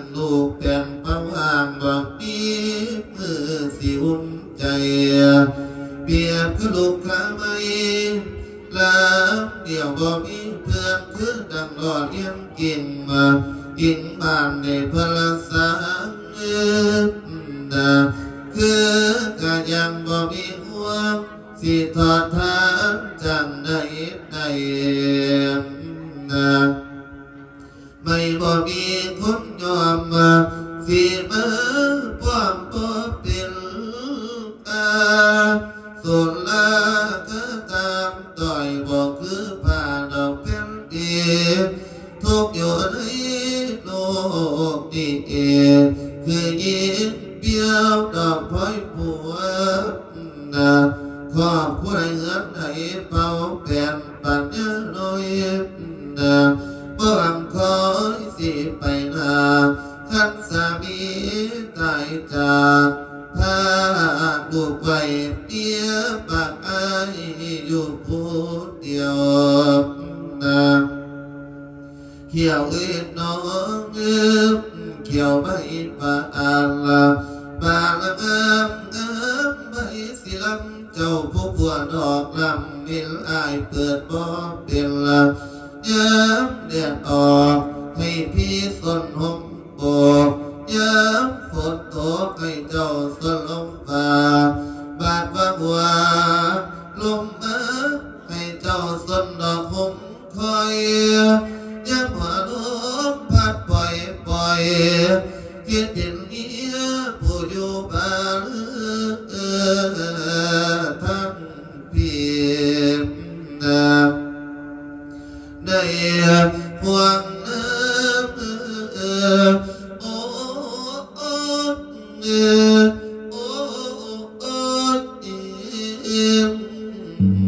งลูกแต่งประวางบอกมีมือสิอุ่นใจ เปียบคือลูกค้าไม่ลาเดียวบ่มีเพื่อนคือดังรอเลี้ยงกินมากินบ้านในพละสามเนื้อคือก็ยังบ่มีห่วงสิทอดทานจังได้ได้นะ สิมาป้อมบ่เป็นตาส่วนลาก็ตามต่อยบ่คือผ่าดอกเป็นดีทุกอยู่ในโลกนี้คือยิงเบี้ยวดอกพ้อยผัวนะขอบผู้ใดเงินใดเป่าแผ่นปัญญาโดยนะเมื่อวังคอยสิไป มีตายจากพาบุกไว้เดียปากอายอยู่ผู้เดียวนะเขียวเอ็ดน้องเอิบเขียวไม่ปาอาลาบาละเอิมเอิมไม่สิลำเจ้าผู้ผัวดอกลำมิลอายเปิดบ่เป็นละย้ำแดดออกให้พี่สนหมโบก ฝนตกให้เจ้าสลมตาบาดว่างวาลมเอ้ให้เจ้าสนดอกหงคอยยังหัวลมพัดปล่อยปล่อยคิดเห็นเงี้ยผู้อยู่บ้านทั้งเพียงได้ Mm-hmm.